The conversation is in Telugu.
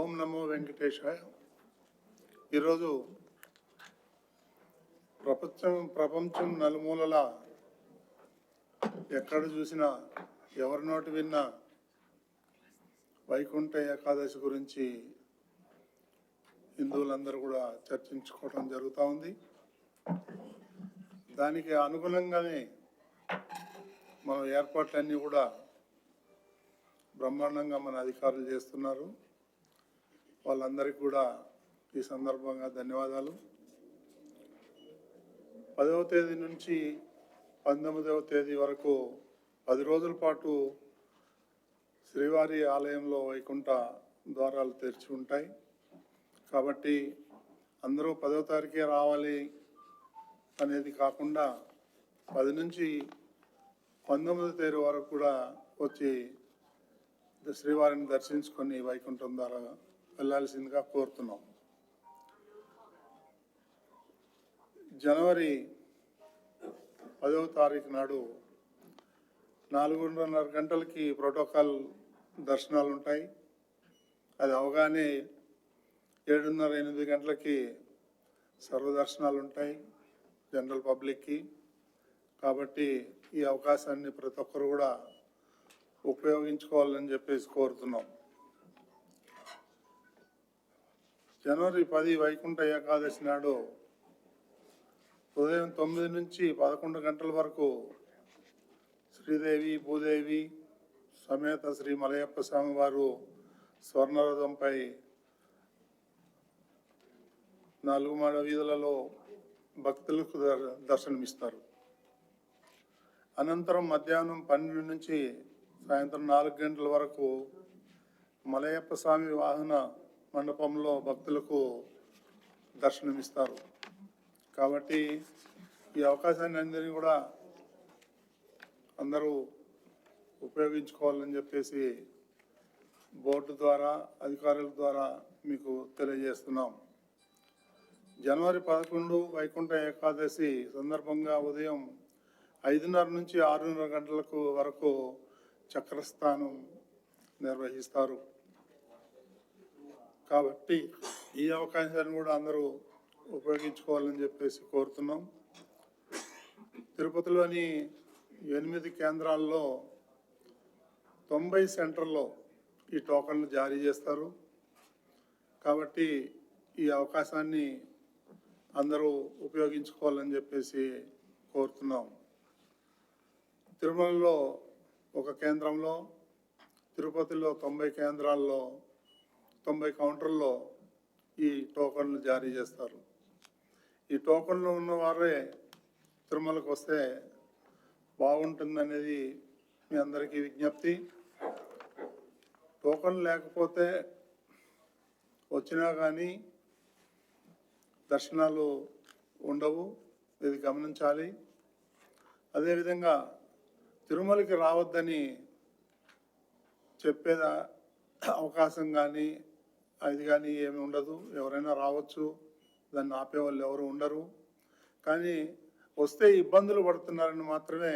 ఓం నమో వెంకటేశాయ. ఈరోజు ప్రపంచం ప్రపంచం నలుమూలల ఎక్కడ చూసినా ఎవరి నోటి విన్నా వైకుంఠ ఏకాదశి గురించి హిందువులందరూ కూడా చర్చించుకోవడం జరుగుతూ ఉంది. దానికి అనుగుణంగానే మన ఏర్పాట్లన్నీ కూడా బ్రహ్మాండంగా మన అధికారులు చేస్తున్నారు. వాళ్ళందరికీ కూడా ఈ సందర్భంగా ధన్యవాదాలు. పదవ తేదీ నుంచి పంతొమ్మిదవ తేదీ వరకు పది రోజుల పాటు శ్రీవారి ఆలయంలో వైకుంఠ ద్వారాలు తెరిచి ఉంటాయి. కాబట్టి అందరూ పదవ తారీఖే రావాలి అనేది కాకుండా పది నుంచి పంతొమ్మిదో తేదీ వరకు కూడా వచ్చి శ్రీవారిని దర్శించుకొని వైకుంఠం ద్వారా వెళ్ళాల్సిందిగా కోరుతున్నాం. జనవరి పదవ తారీఖు నాడు నాలుగున్నర గంటలకి ప్రోటోకాల్ దర్శనాలు ఉంటాయి అది అవగానే ఏడున్నర ఎనిమిది గంటలకి సర్వదర్శనాలు ఉంటాయి జనరల్ పబ్లిక్కి. కాబట్టి ఈ అవకాశాన్ని ప్రతి ఒక్కరు కూడా ఉపయోగించుకోవాలని చెప్పేసి కోరుతున్నాం. జనవరి పది వైకుంఠ ఏకాదశి నాడు ఉదయం తొమ్మిది నుంచి పదకొండు గంటల వరకు శ్రీదేవి భూదేవి సమేత శ్రీ మలయప్ప స్వామివారు స్వర్ణరథంపై నాలుగు మాడ వీధులలో భక్తులకు దర్శనమిస్తారు. అనంతరం మధ్యాహ్నం పన్నెండు నుంచి సాయంత్రం నాలుగు గంటల వరకు మలయప్ప స్వామి వాహన మండపంలో భక్తులకు దర్శనమిస్తారు. కాబట్టి ఈ అవకాశాన్ని అందరినీ కూడా అందరూ ఉపయోగించుకోవాలని చెప్పేసి బోర్డు ద్వారా అధికారుల ద్వారా మీకు తెలియజేస్తున్నాం. జనవరి పదకొండు వైకుంఠ ఏకాదశి సందర్భంగా ఉదయం ఐదున్నర నుంచి ఆరున్నర గంటలకు వరకు చక్రస్థానం నిర్వహిస్తారు. కాబట్టి ఈ అవకాశాన్ని కూడా అందరూ ఉపయోగించుకోవాలని చెప్పేసి కోరుతున్నాం. తిరుపతిలోని ఎనిమిది కేంద్రాల్లో తొంభై సెంటర్లో ఈ టోకన్లు జారీ చేస్తారు. కాబట్టి ఈ అవకాశాన్ని అందరూ ఉపయోగించుకోవాలని చెప్పేసి కోరుతున్నాం. తిరుమలలో ఒక కేంద్రంలో తిరుపతిలో తొంభై కేంద్రాల్లో తొంభై కౌంటర్లో ఈ టోకన్లు జారీ చేస్తారు. ఈ టోకన్లు ఉన్నవారే తిరుమలకు వస్తే బాగుంటుందనేది మీ అందరికీ విజ్ఞప్తి. టోకన్ లేకపోతే వచ్చినా కానీ దర్శనాలు ఉండవు ఇది గమనించాలి. అదేవిధంగా తిరుమలకి రావద్దని చెప్పేదా అవకాశం కానీ అది కానీ ఏమి ఉండదు. ఎవరైనా రావచ్చు. దాన్ని ఆపేవాళ్ళు ఎవరు ఉండరు. కానీ వస్తే ఇబ్బందులు పడుతున్నారని మాత్రమే